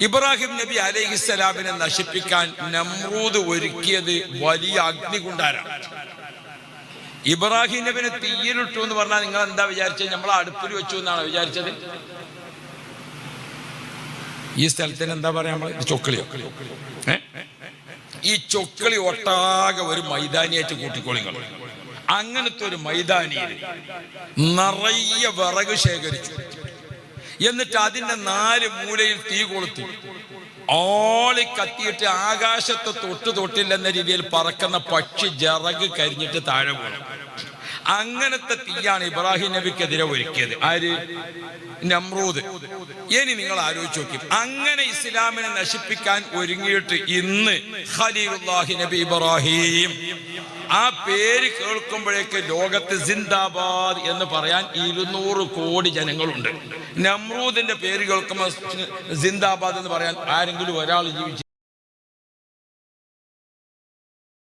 ഇബ്രാഹിം നബി അലൈഹിസ്സലാമിനെ നശിപ്പിക്കാൻ നമ്രൂദ് ഒരുക്കിയത് വലിയ അഗ്നി അഗ്നികുണ്ടാരാണ്. ഇബ്രാഹിം നബിനെ തീയിലിട്ടു എന്ന് പറഞ്ഞാൽ നിങ്ങൾ എന്താ വിചാരിച്ചത്? നമ്മൾ അടുപ്പിൽ വെച്ചു എന്നാണ് വിചാരിച്ചത്? ഈ സ്ഥലത്തിന് എന്താ പറയാ ചൊക്കളിയോ? ഏ? ഈ ചൊക്കളി ഒട്ടാകെ ഒരു മൈതാനിയായിട്ട് കൂട്ടിക്കോളിങ്ങൾ അങ്ങനത്തെ ഒരു മൈതാനിയിൽ നിറയെ വിറക് ശേഖരിച്ചു. എന്നിട്ട് അതിന്റെ നാല് മൂലയിൽ തീ കൊളുത്തി. ഓളി കത്തിയിട്ട് ആകാശത്തെ തൊട്ട് തൊട്ടില്ലെന്ന രീതിയിൽ പറക്കുന്ന പക്ഷി ജറക് കരിഞ്ഞിട്ട് താഴെ വീണു. അങ്ങനത്തെ തീയാണ് ഇബ്രാഹിം നബിക്കെതിരെ ഒരുക്കിയത്. ആര്? നമ്രൂദ്. ഇനി നിങ്ങൾ ആലോചിച്ച് നോക്കി. അങ്ങനെ ഇസ്ലാമിനെ നശിപ്പിക്കാൻ ഒരുങ്ങിയിട്ട് ഇന്ന് ഖലീലുല്ലാഹി നബി ഇബ്രാഹിം. ആ പേര് കേൾക്കുമ്പോഴേക്ക് ലോകത്ത് സിന്ദാബാദ് എന്ന് പറയാൻ ഇരുന്നൂറ് കോടി ജനങ്ങളുണ്ട്. നമ്രൂദിന്റെ പേര് കേൾക്കുമ്പോൾ ജിന്ദാബാദ് എന്ന് പറയാൻ ആരെങ്കിലും ഒരാൾ ജീവിച്ചു